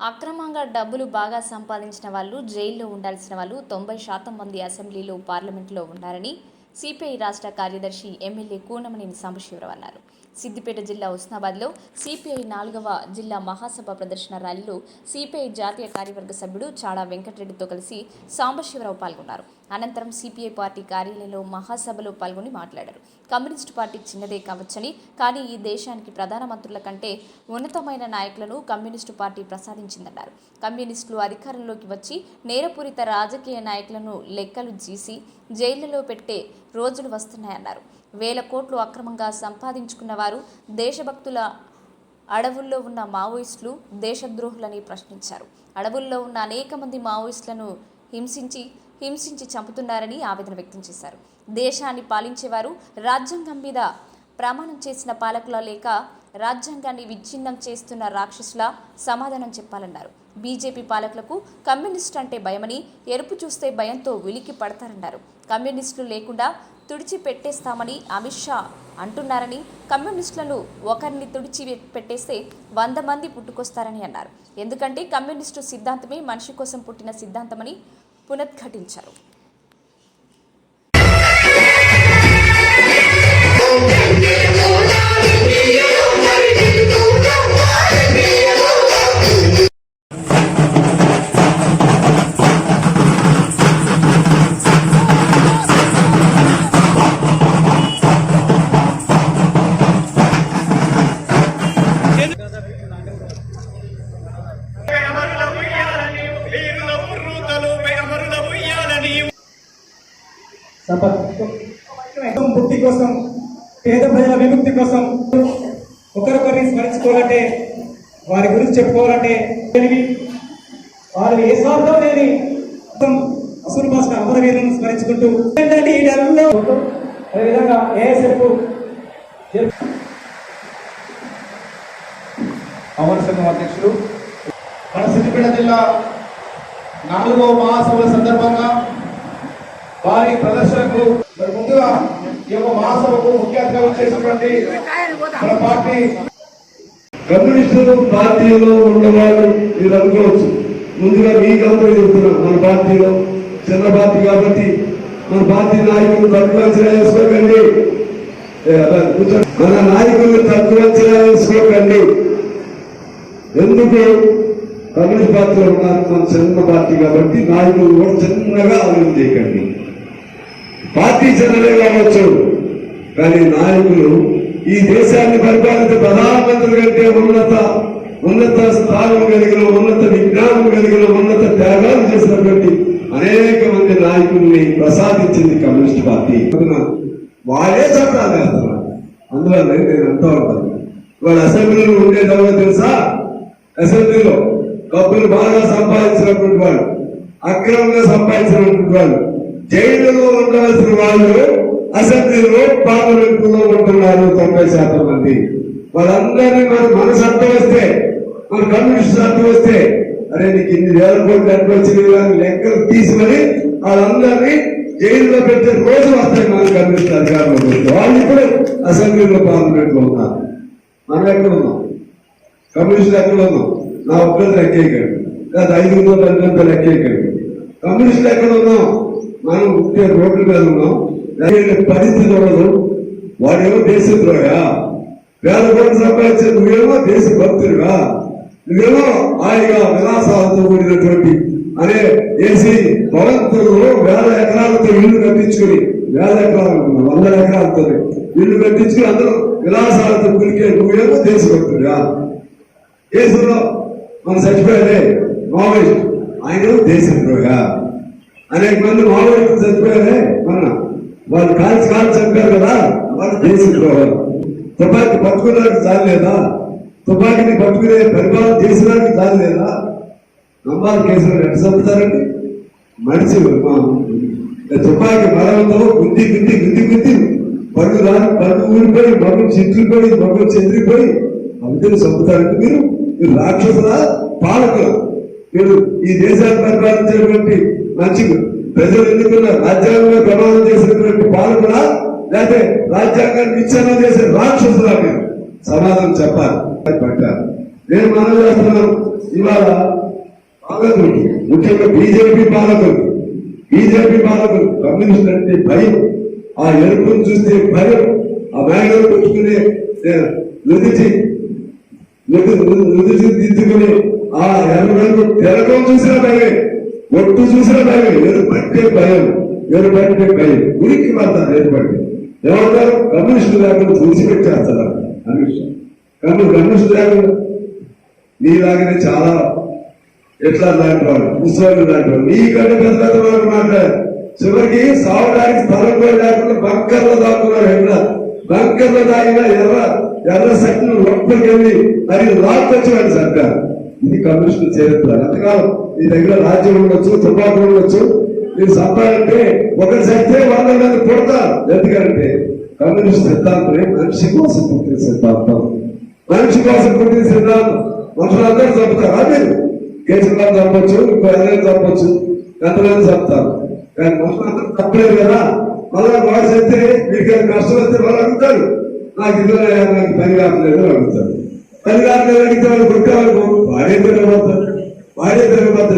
అక్రమంగా డబ్బులు బాగా సంపాదించిన వాళ్ళు జైల్లో ఉండాల్సిన వాళ్ళు తొంభై శాతం మంది అసెంబ్లీలో పార్లమెంట్లో ఉన్నారని సిపిఐ రాష్ట్ర కార్యదర్శి ఎమ్మెల్యే కూనమనేని సాంబశివరావు అన్నారు. సిద్దిపేట జిల్లా ఉస్నాబాద్లో సిపిఐ నాలుగవ జిల్లా మహాసభ ప్రదర్శన ర్యాలీలో సిపిఐ జాతీయ కార్యవర్గ సభ్యుడు చాడా వెంకటరెడ్డితో కలిసి సాంబశివరావు పాల్గొన్నారు. అనంతరం సిపిఐ పార్టీ కార్యాలయంలో మహాసభలో పాల్గొని మాట్లాడారు. కమ్యూనిస్టు పార్టీ చిన్నదే కావచ్చని కానీ ఈ దేశానికి ప్రధానమంత్రుల కంటే ఉన్నతమైన నాయకులను కమ్యూనిస్టు పార్టీ ప్రసాదించిందన్నారు. కమ్యూనిస్టులు అధికారంలోకి వచ్చి నేరపూరిత రాజకీయ నాయకులను లెక్కలు జీసి జైళ్ళలో పెట్టే రోజులు వస్తున్నాయన్నారు. వేల కోట్లు అక్రమంగా సంపాదించుకున్న వారు దేశభక్తుల అడవుల్లో ఉన్న మావోయిస్టులు దేశద్రోహులని ప్రశ్నించారు. అడవుల్లో ఉన్న అనేక మంది మావోయిస్టులను హింసించి హింసించి చంపుతున్నారని ఆవేదన వ్యక్తం చేశారు. దేశాన్ని పాలించేవారు రాజ్యాంగం మీద ప్రమాణం చేసిన పాలకుల లేక రాజ్యాంగాన్ని విచ్ఛిన్నం చేస్తున్న రాక్షసుల సమాధానం చెప్పాలన్నారు. బీజేపీ పాలకులకు కమ్యూనిస్టు అంటే భయమని ఎరుపు చూస్తే భయంతో ఉలికి పడతారన్నారు. కమ్యూనిస్టులు లేకుండా తుడిచి పెట్టేస్తామని అమిత్ షా అంటున్నారని కమ్యూనిస్టులను ఒకరిని తుడిచి పెట్టేస్తే వంద మంది పుట్టుకొస్తారని అన్నారు. ఎందుకంటే కమ్యూనిస్టు సిద్ధాంతమే మనిషి కోసం పుట్టిన సిద్ధాంతమని పునద్ఘటించారు. ముక్తి కోసం పేద ప్రజల విముక్తి కోసం ఒకరొకరిని స్మరించుకోవాలంటే వారి గురించి చెప్పుకోవాలంటే తెలివి. వారు ఏ స్వార్థం లేని అసురు భాష అమరవీరులను స్మరించుకుంటూ ఏంటంటే ఈ నెలలో. అదేవిధంగా ఏఎస్ఎఫ్ అమర సంఘం అధ్యక్షులు. మన సిద్దిపేట జిల్లా నాలుగో మహాసభల సందర్భంగా వారి ప్రదర్శనకు మరి ముందుగా ఈ యొక్క మహాసభకు ముఖ్య అతిథిగా చేసినటువంటి మన పార్టీ కమ్యూనిస్టులు పార్టీలో ఉన్నవాళ్ళు మీరు అనుకోవచ్చు. ముందుగా మీకు అందరూ చెప్తున్నాం మన పార్టీలో చిన్న పార్టీ కాబట్టి మన పార్టీ నాయకులు తక్కువ అంచనా వేసుకోకండి. మన నాయకులు తక్కువ అంచనా వేసుకోకండి. ఎందుకు? కమ్యూనిస్ట్ పార్టీలో ఉన్నారు మన చిన్న పార్టీ కాబట్టి నాయకులు కూడా చిన్నగా ఆలోచన చేయకండి. పార్టీ చిన్నదే కావచ్చు కానీ నాయకులు ఈ దేశాన్ని పరిపాలించే ప్రధానమంత్రి కంటే ఉన్నత ఉన్నత స్థానం కలిగిన ఉన్నత విజ్ఞానం కలిగిన ఉన్నత త్యాగాలు చేసినటువంటి అనేక మంది నాయకుల్ని ప్రసాదించింది కమ్యూనిస్ట్ పార్టీ. వాళ్ళే చట్టాలు వేస్తున్నారు. అందువల్ల నేను అంతా ఉంటాను. వాళ్ళ అసెంబ్లీలో ఉండేదెవరో తెలుసా? అసెంబ్లీలో డబ్బులు బాగా సంపాదించినటువంటి వాళ్ళు అక్రమంగా సంపాదించినటువంటి వాళ్ళు. జైలులో ఉండాల్సిన వాళ్ళు అసెంబ్లీలో పార్లమెంట్లో ఉంటున్నారు తొంభై శాతం మంది. వాళ్ళందరినీ మన మనసు అర్థం వస్తే మన కమ్యూనిస్ట్ అర్థం వస్తే అరే నీకు ఇన్ని వేల కోట్లు ఎంత వచ్చింది లెక్కలు తీసుకొని వాళ్ళందరినీ జైల్లో పెట్టే రోజు వస్తాయి మన కమ్యూనిస్ట్ అధికారంలో వాళ్ళు ఇప్పుడు అసెంబ్లీలో పార్లమెంట్లో ఉన్నారు. మనం ఎక్కడ ఉన్నాం? కమ్యూనిస్టులు ఎక్కడ ఉన్నాం. నా ఒక్కరు లెక్కేయకండి. లేదా ఐదు వందల పది వందలు లెక్కేయకండి. కమ్యూనిస్టులు ఎక్కడ ఉన్నాం. మనం ముఖ్య రోడ్ల మీద ఉన్నాం పరిస్థితి ఉండదు. వాడేమో దేశద్రోహా వేల కోట్లు సంపాదించే నువ్వేమో దేశ భక్తుడిగా నువ్వేమో హాయిగా విలాసాలతో కూడినటువంటి అనే ఏసీ భవంతుల్లో వేల ఎకరాలతో ఇల్లు కట్టించుకుని వేల ఎకరాలు వందల ఎకరాలతో ఇల్లు కట్టించుకుని అందరూ విలాసాలతో కులికే నువ్వేమో దేశభక్తుడిగా దేశంలో మనం చచ్చిపోయాడే మావోయిస్ట్. ఆయన దేశద్రోహ అనేక మంది మామూలు చచ్చిపోయారే మన వాళ్ళు కాల్చి కాల్చి చంపారు కదా. వాళ్ళు దేశద్రోహం. తుపాకి పట్టుకున్నాడు చాలేదా తుపాకిని పట్టుకునే పరిపాలన చేసినానికి చాలేదా నమ్మాలి కేసులు ఎట్లా చంపుతారండి? మనిషి మా- తుపాకీ బలంతో గుద్ది గుద్ది గుద్ది గుద్ది పరుగు రాని పరుగు ఊడిపోయి మగ్గు చిట్లిపోయి మగ్గు చెదిరిపోయి అందరూ చంపుతారంటే మీరు. మీరు రాక్షసుల పాలకులు. మీరు ఈ దేశాన్ని పరిపాలించేటువంటి మంచి ప్రజలు ఎన్నుకున్న రాజ్యాంగంలో ప్రమాదం చేసినటువంటి పాలకులా లేకపోతే రాజ్యాంగాన్ని విచ్ఛిన్నం చేసే రాక్షసులా మీరు. సమాధానం చెప్పాలి. పట్టారు నేను మనం చేస్తున్నాను. ఇవాళ పాలకులు ముఖ్యంగా బీజేపీ పాలకులు బీజేపీ పాలకులు కమ్యూనిస్ట్ అంటే భయం ఆ ఎరుపును చూస్తే భయం ఆ మేఘలు పెట్టుకునే నుదిచి నుదిచి దిద్దుకుని ఆ ఎరుపు తెరకం చూసిన భయమే. ఒట్టు చూసిన భయం ఎరుపట్టే భయం ఎరుపట్టే భయం. ఉనికి మాత్రం ఏర్పడి ఏమంటారు కమ్యూనిస్టు లేకుండా చూసిపెట్టేస్తారు అని విషయం కానీ కమ్యూనిస్టు లేకుండా నీలాగనే చాలా ఎట్లా లాంటి వాడు ముసలి లాంటి వాడు నీకంటే పెద్ద పెద్ద వాళ్ళు మాట్లాడారు చివరికి సావడానికి స్థలం కూడా లేకుండా బంకర్లో దాక్కున్నారు ఎక్కడ బంకర్లో దాగిన ఎర్ర ఎర్ర శక్తులు లోపలికి వెళ్ళి మరి లాక్కొచ్చేవాడు సర్కారు. ఇది కమ్యూనిస్టు చరిత్ర. అంతకాలం నీ దగ్గర రాజ్యం ఉండొచ్చు తుపాకు ఉండొచ్చు. మీరు సంపాదంటే ఒకరి శక్తే వంద మంది పుడతారు ఎందుకంటే కమ్యూనిస్ట్ సిద్ధాంతమే మనిషి కోసం పుట్టిన సిద్ధాంతం. మనిషి కోసం పుట్టిన సిద్ధాంతం. మనుషులందరూ చంపుతారు. అదే కేసులను చంపచ్చు ఇంకో ఎవరైనా చంపచ్చు. ఎంతమంది చంపుతారు? కానీ మనుషులందరూ తప్పలేదు కదా. మళ్ళీ వాడు చెప్తే వీడికి కష్టం వస్తే వాళ్ళు అడుగుతారు. నాకు ఇదిలో నాకు పని కావట్లేదు అని అడుగుతారు. పని కావట్లేదు అడిగితే వాళ్ళు కొట్టే కొట్టేవాళ్ళు వాడే పోతారు వాడే తిరగబోతారు